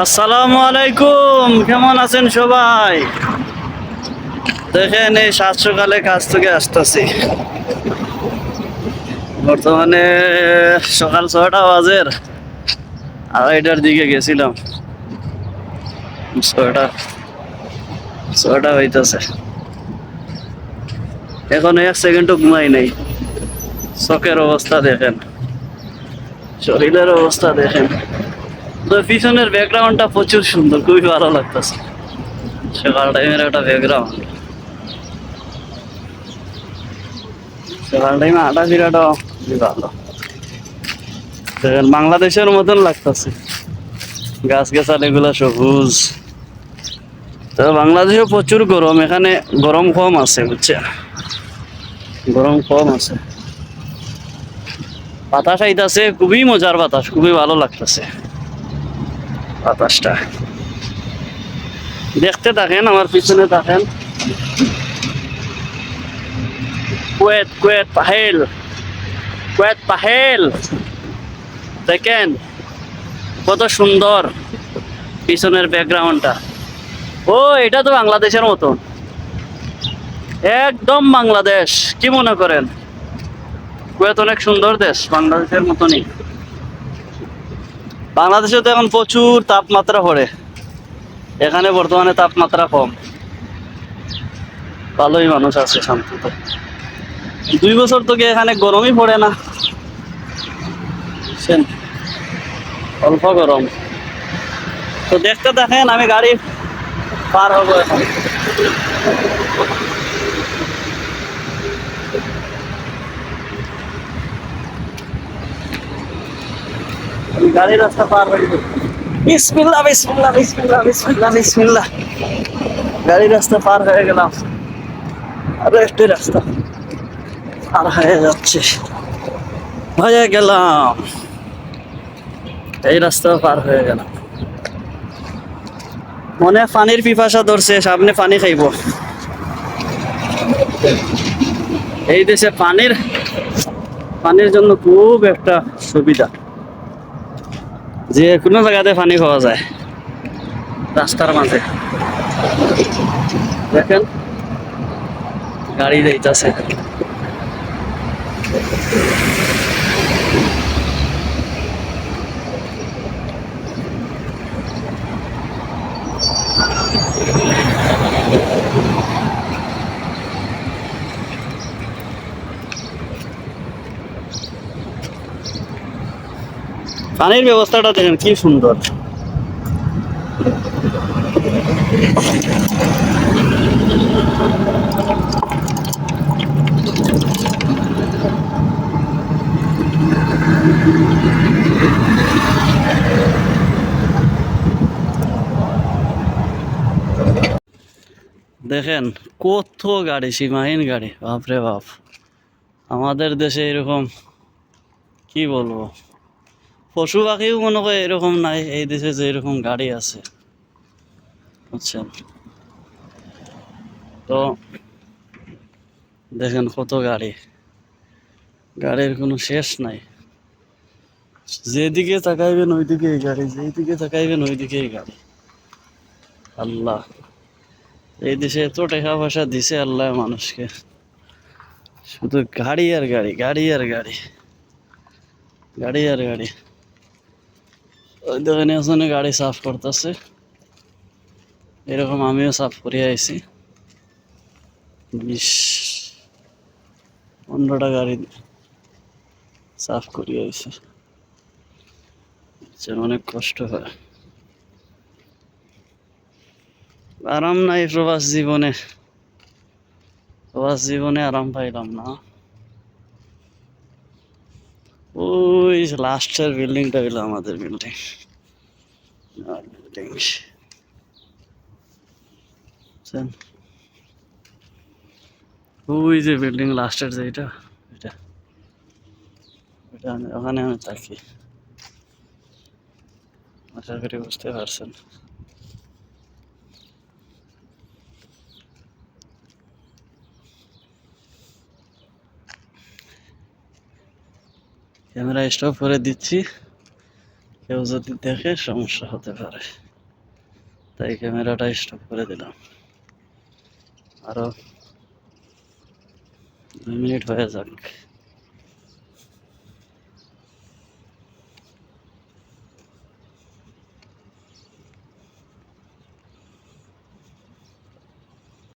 আসসালামু আলাইকুম, কেমন আছেন সবাই? দেখেন এই সাত সকালে কাজ থেকে আসতেছি। বর্তমানে সকাল ছটা বাজের, আড়াইটার দিকে গেছিলাম। ছটা ছটা হইতেছে। এখন এক সেকেন্ডও ঘুমাই নাই। চোখের অবস্থা দেখেন। শরীরের অবস্থা দেখেন। তো পিছনের ব্যাকগ্রাউন্ডটা প্রচুর সুন্দর, খুবই ভালো লাগতেছে। সকাল টাইমের একটা ব্যাকগ্রাউন্ড সকাল টাইমে হাঁটা খুবই ভালো। বাংলাদেশের মতন লাগতেছে। গাছ গাছালি গুলা সবুজ। তো বাংলাদেশে প্রচুর গরম, এখানে গরম কম আছে বুঝছে গরম কম আছে। বাতাস আইতাছে, খুবই মজার বাতাস, খুবই ভালো লাগতেছে। বাতাসটা। দেখতে থাকেন, আমার পিছনে থাকেন। কুয়েত কুয়েত পাহেল কুয়েত পাহেল। দেখেন, কত সুন্দর পিছনের ব্যাকগ্রাউন্ডটা। ও, এটা তো বাংলাদেশের মতন। একদম বাংলাদেশ, কি মনে করেন? কুয়েত অনেক সুন্দর দেশ, বাংলাদেশের মতনই। বাংলাদেশে তো এখন প্রচুর তাপমাত্রা পড়ে। এখানে বর্তমানে তাপমাত্রা কম। ভালোই মানুষ আছে শান্তিতে। দুই বছর থেকে এখানে গরমই পড়ে না? অল্প গরম। তো দেখতে দেখেন আমি গাড়ি পার হব এখন। গাড়ির রাস্তা পার হয়ে যাব। বিসমিল্লাহ বিসমিল্লাহ বিসমিল্লাহ বিসমিল্লাহ বিসমিল্লাহ। গাড়ির রাস্তা পার হয়ে গেলাম। আরও একটি রাস্তা পার হয়ে যাচ্ছে। হয়ে গেলাম। এই রাস্তা পার হয়ে গেলাম। মনে পানির পিপাসা ধরছে, সামনে পানি খাইব। এই দেশে পানির পানির জন্য খুব একটা সুবিধা। যে কোনো জায়গাতে পানি পাওয়া যায়। রাস্তার মাঝে দেখেন গাড়ি যাইতাছে পানির ব্যবস্থাটা দেখেন, কি সুন্দর। দেখেন, কত গাড়ি, সীমাহীন গাড়ি। বাপরে বাপ। আমাদের দেশে এরকম, কি বলব? পশু পাখিও মনে করে এরকম নাই, এই দেশে যে এরকম গাড়ি আছে। বুঝছেন? তো দেখেন কত গাড়ি। গাড়ির কোনো শেষ নাই। যেদিকে তাকাইবেন ওইদিকেই গাড়ি যেদিকে তাকাইবেন ওইদিকেই গাড়ি। আল্লাহ। এই দেশে এত টাকা পয়সা দিছে আল্লাহ মানুষকে। শুধু গাড়ি আর গাড়ি গাড়ি আর গাড়ি। গাড়ি আর গাড়ি। ওই ওখানে গাড়ি সাফ করতেছে। এরকম আমিও সাফ করে আইছি। বিশ পনেরোটা গাড়ি সাফ করে বুঝছেন, অনেক কষ্ট হয়। আরাম নাই প্রবাস জীবনে। প্রবাস জীবনে আরাম পাইলাম না। ওই লাস্টের বিল্ডিংটা হইল আমাদের বিল্ডিং। বিল্ডিং ওই যে বিল্ডিং লাস্টের যে এটা এটা। এটা ওখানে আমি থাকি। আশা করি বুঝতে পারছেন। ক্যামেরা স্টপ করে দিচ্ছি। কেউ যদি দেখে, সমস্যা হতে পারে। তাই ক্যামেরাটা স্টপ করে দিলাম। আরও দুই মিনিট হয়ে যাক।